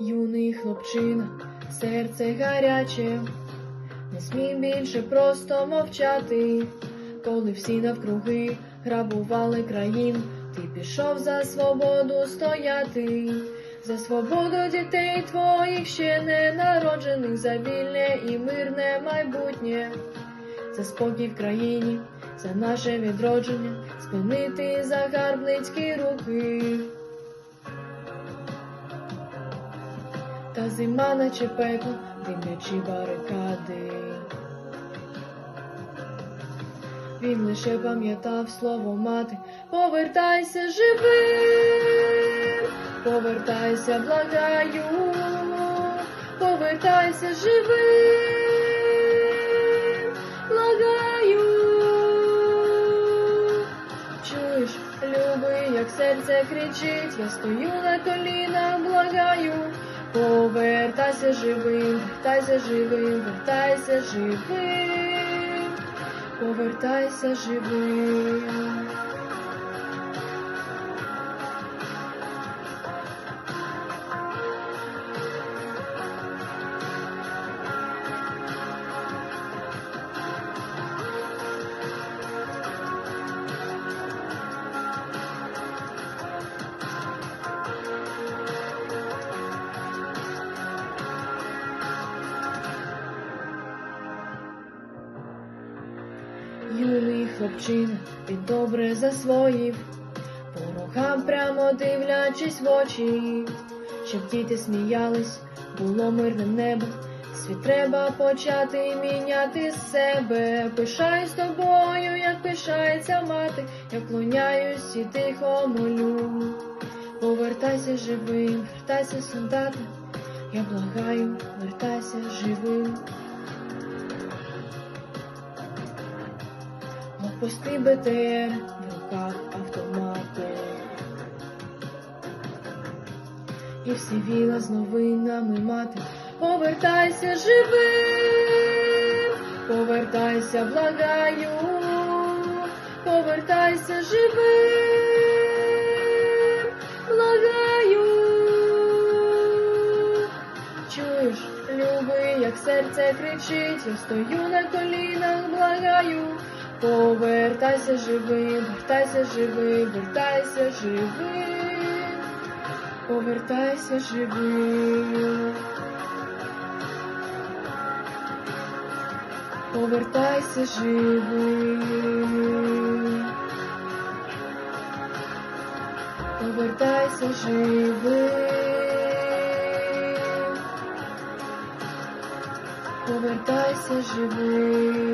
Юний хлопчина, серце гаряче, не смій більше просто мовчати, коли всі навкруги грабували країн, ти пішов за свободу стояти, за свободу дітей твоїх ще не народжених, за вільне і мирне майбутнє, за спокій в країні, за наше відродження, спинити загарбницькі руки. Та зима наче пекло, димлячі барикади. Він лише пам'ятав слово мати, повертайся живим, повертайся, благаю, повертайся живим, благаю. Чуєш, любий, як серце кричить, я стою на колінах, благаю. Повертайся живим, вертайся живим, вертайся живим, повертайся живим. Юний хлопчина, він добре засвоїв, ворогам прямо дивлячись в очі, щоб діти сміялись, було мирне небо. Світ треба почати міняти себе. Пишаюсь тобою, як пишається мати, я вклоняюсь і тихо молю. Повертайся живим, вертайся, солдати, я благаю, вертайся живим. Опусти БТР, в руках автомати. І всі віла з новинами мати. Повертайся живим, повертайся, благаю, повертайся живим, благаю. Чуєш, любий, як серце кричить, я стою на колінах, благаю. Повертайся живим, вертайся живим, вертайся живим, повертайся живим. Повертайся живим. Повертайся живим. Повертайся живим.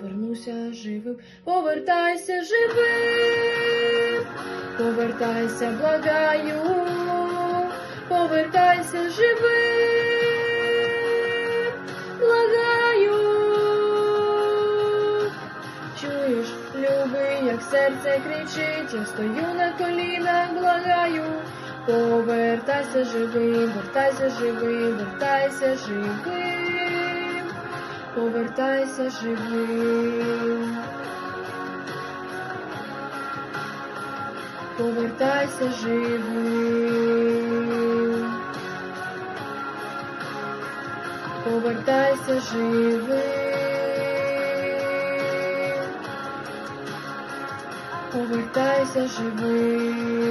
повернуся живим, повертайся живим, повертайся, благаю, повертайся живим, благаю. Чуєш, любий, як серце кричить, я стою на колінах, благаю. Повертайся живим, вертайся живим, вертайся живим, повертайся живим. Повертайся живим. Повертайся живим. Повертайся живим.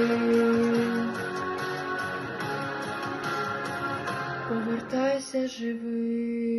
Повертайся живим.